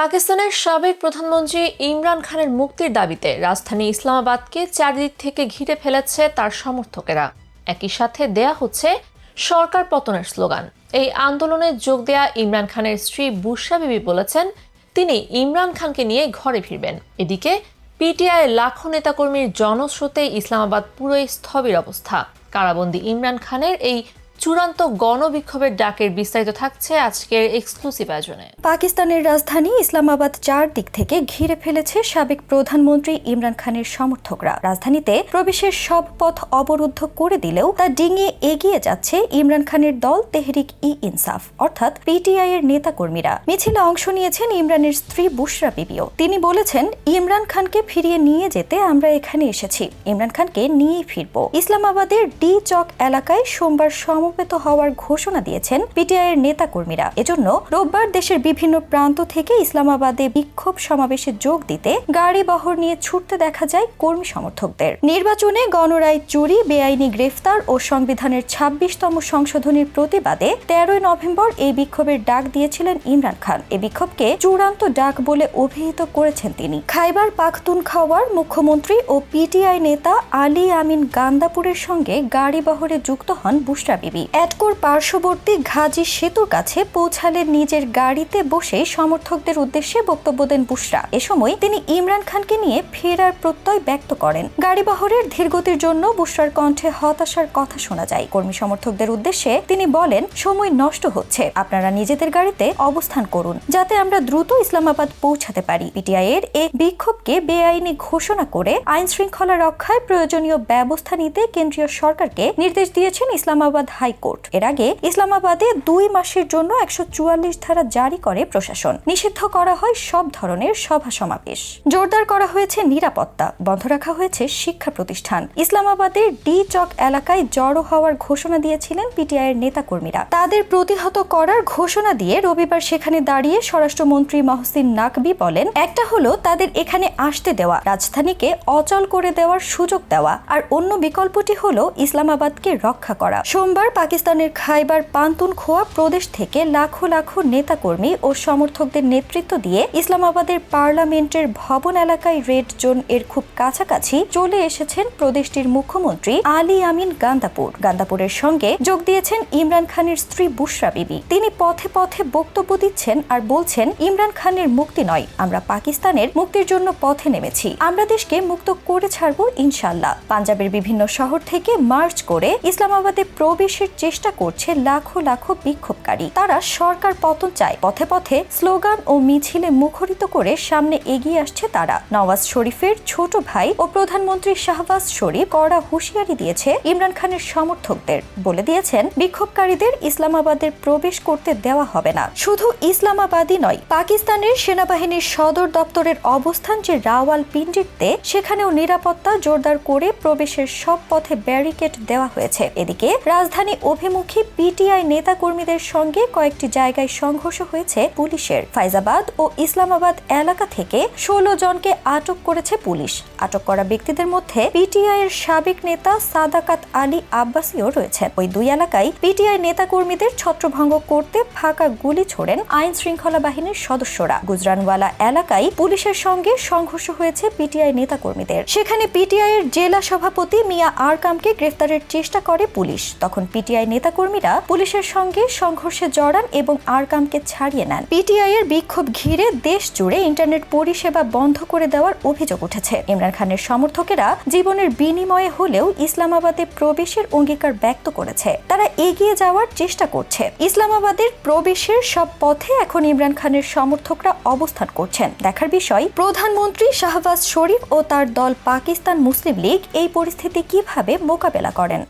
পাকিস্তানের সাবেক প্রধানমন্ত্রী ইমরান খানের মুক্তির দাবিতে রাজধানী ইসলামাবাদকে চারিদিক থেকে ঘিরে ফেলেছে তার সমর্থকেরা। একই সাথে দেয়া হচ্ছে সরকার পতনের স্লোগান। এই আন্দোলনে যোগ দেয়া ইমরান খানের স্ত্রী বুশরা বিবি বলেছেন, তিনি ইমরান খানকে নিয়ে ঘরে ফিরবেন। এদিকে পিটিআই লাখো নেতাকর্মীর জনস্রোতে ইসলামাবাদ পুরোই স্থবির অবস্থা। কারাবন্দী ইমরান খানের এই চূড়ান্ত গণবিক্ষোভের ডাকের বিস্তারিত থাকছে আজকের এক্সক্লুসিভ আয়োজনে। পাকিস্তানের রাজধানী ইসলামাবাদ চার দিক থেকে ঘিরে ফেলেছে সাবেক প্রধানমন্ত্রী ইমরান খানের সমর্থকরা। রাজধানীতে প্রবেশের সব পথ অবরুদ্ধ করে দিলেও তা ডিঙিয়ে এগিয়ে যাচ্ছে ইমরান খানের দল তেহরিক ই ইনসাফ, অর্থাৎ পিটিআই এর নেতাকর্মীরা। মিছিলে অংশ নিয়েছেন ইমরানের স্ত্রী বুশরা বিবিও। তিনি বলেছেন, ইমরান খানকে ফিরিয়ে নিয়ে যেতে আমরা এখানে এসেছি। ইমরান খানকে নিয়েই ফিরব। ইসলামাবাদের ডি চক এলাকায় সোমবার সমবেত হওয়ার ঘোষণা দিয়েছেন পিটিআই এর নেতাকর্মীরা। এজন্য রোববার দেশের বিভিন্ন প্রান্ত থেকে ইসলামাবাদে বিক্ষোভ সমাবেশে যোগ দিতে গাড়ি বহর নিয়ে ছুটতে দেখা যায় কর্মী সমর্থকদের। নির্বাচনে গণরায় চুরি, বেআইনি গ্রেফতার ও সংবিধানের ছাব্বিশতম সংশোধনীর প্রতিবাদে তেরোই নভেম্বর এই বিক্ষোভের ডাক দিয়েছিলেন ইমরান খান। এ বিক্ষোভকে চূড়ান্ত ডাক বলে অভিহিত করেছেন তিনি। খাইবার পাখতুনখাওয়ার মুখ্যমন্ত্রী ও পিটিআই নেতা আলী আমিন গান্দাপুরের সঙ্গে গাড়ি বহরে যুক্ত হন বুশরা বিবি এটকোর পার্শ্ববর্তী ঘাজি সেতুর কাছে পৌঁছালেন নিজের গাড়িতে বসে সমর্থকদের উদ্দেশ্যে বক্তব্য দেন বুশরা। এ সময় তিনি ইমরান খানকে নিয়ে ফেরার প্রত্যয় ব্যক্ত করেন। গাড়ি বহরের ধীরগতির জন্য বুশরার কণ্ঠে হতাশার কথা শোনা যায়। কর্মী সমর্থকদের উদ্দেশ্যে তিনি বলেন, সময় নষ্ট হচ্ছে। আপনারা নিজেদের গাড়িতে অবস্থান করুন, যাতে আমরা দ্রুত ইসলামাবাদ পৌঁছাতে পারি। পিটিআই এর এই বিক্ষোভকে বেআইনি ঘোষণা করে আইন শৃঙ্খলা রক্ষায় প্রয়োজনীয় ব্যবস্থা নিতে কেন্দ্রীয় সরকারকে নির্দেশ দিয়েছেন ইসলামাবাদ হাইকোর্ট। এর আগে ইসলামাবাদে দুই মাসের জন্য একশো চুয়াল্লিশ ধারা জারি করে প্রশাসন। নিষিদ্ধ করা হয় সব ধরনের সভা সমাবেশ। জোরদার করা হয়েছে নিরাপত্তা, বন্ধ রাখা হয়েছে শিক্ষা প্রতিষ্ঠান। ইসলামাবাদের ডি চক এলাকায় জড়ো হওয়ার ঘোষণা দিয়েছিলেন পিটিআই এর নেতাকর্মীরা। তাদের প্রতিহত করার ঘোষণা দিয়ে রবিবার সেখানে দাঁড়িয়ে স্বরাষ্ট্রমন্ত্রী মহসিন নাকবি বলেন, একটা হলো তাদের এখানে আসতে দেওয়া, রাজধানীকে অচল করে দেওয়ার সুযোগ দেওয়া, আর অন্য বিকল্পটি হলো ইসলামাবাদকে রক্ষা করা। সোমবার পাকিস্তানের খাইবার পান্তুনখোয়া প্রদেশ থেকে লাখো লাখো নেতাকর্মী ও সমর্থকদের নেতৃত্ব দিয়ে ইসলামাবাদের পার্লামেন্টের ভবন এলাকায় রেড জোন এর খুব কাছাকাছি চলে এসেছেন প্রদেশটির মুখ্যমন্ত্রী আলী আমিন গান্দাপুর। গান্দাপুরের সঙ্গে যোগ দিয়েছেন ইমরান খানের স্ত্রী বুশরা বিবি। তিনি পথে পথে বক্তব্য দিচ্ছেন আর বলছেন, ইমরান খানের মুক্তি নয়, আমরা পাকিস্তানের মুক্তির জন্য পথে নেমেছি। আমরা দেশকে মুক্ত করে ছাড়ব ইনশাল্লাহ পাঞ্জাবের বিভিন্ন শহর থেকে মার্চ করে ইসলামাবাদে প্রবেশের চেষ্টা করছে লাখো লাখো বিক্ষোভকারী। তারা সরকার পতন চায়। পথে পথে স্লোগান ও মিছিলে মুখরিত করে সামনে এগিয়ে আসছে তারা। নওয়াজ শরীফের ছোট ভাই ও প্রধানমন্ত্রী শাহবাজ শরীফ কড়া হুঁশিয়ারি দিয়েছে ইমরান খানের সমর্থকদের। বলে দিয়েছেন, বিক্ষোভকারীদের ইসলামাবাদের প্রবেশ করতে দেওয়া হবে না। শুধু ইসলামাবাদই নয়, পাকিস্তানের সেনাবাহিনীর সদর দপ্তরের অবস্থান যে রাওয়াল পিন্ডিতে সেখানেও নিরাপত্তা জোরদার করে প্রবেশের সব পথে ব্যারিকেড দেওয়া হয়েছে। এদিকে রাজধানী অভিমুখী পিটিআই নেতাকর্মীদের সঙ্গে কয়েকটি জায়গায় সংঘর্ষ হয়েছে পুলিশের। ফাইজাবাদ ও ইসলামাবাদ এলাকা থেকে ষোলো জনকে আটক করেছে পুলিশ। আটক করা ব্যক্তিদের মধ্যে পিটিআই এর সাবেক নেতা সাদাকাত আলী আব্বাসীও রয়েছেন। ওই দুই এলাকায় পিটিআই নেতাকর্মীদের ছত্রভঙ্গ করতে ফাঁকা গুলি ছোড়েন আইন শৃঙ্খলা বাহিনীর সদস্যরা। গুজরানওয়ালা এলাকায় পুলিশের সঙ্গে সংঘর্ষ হয়েছে পিটিআই নেতাকর্মীদের। সেখানে পিটিআই এর জেলা সভাপতি মিয়া আরকামকে গ্রেফতারের চেষ্টা করে পুলিশ। তখন পিটিআই নেতাকর্মীরা পুলিশের সঙ্গে সংঘর্ষে জড়ান এবং আরকামকে ছাড়িয়ে নেন। পিটিআই এর বিক্ষোভ ঘিরে দেশ জুড়ে ইন্টারনেট পরিষেবা বন্ধ করে দেওয়ার অভিযোগ উঠেছে। ইমরান খানের সমর্থকেরা জীবনের বিনিময়ে হলেও ইসলামাবাদে প্রবেশের অঙ্গীকার ব্যক্ত করেছে। তারা এগিয়ে যাওয়ার চেষ্টা করছে। ইসলামাবাদের প্রবেশের সব পথে এখন ইমরান খানের সমর্থকরা অবস্থান করছেন। দেখার বিষয়, প্রধানমন্ত্রী শাহবাজ শরীফ ও তার দল পাকিস্তান মুসলিম লীগ এই পরিস্থিতি কীভাবে মোকাবেলা করেন?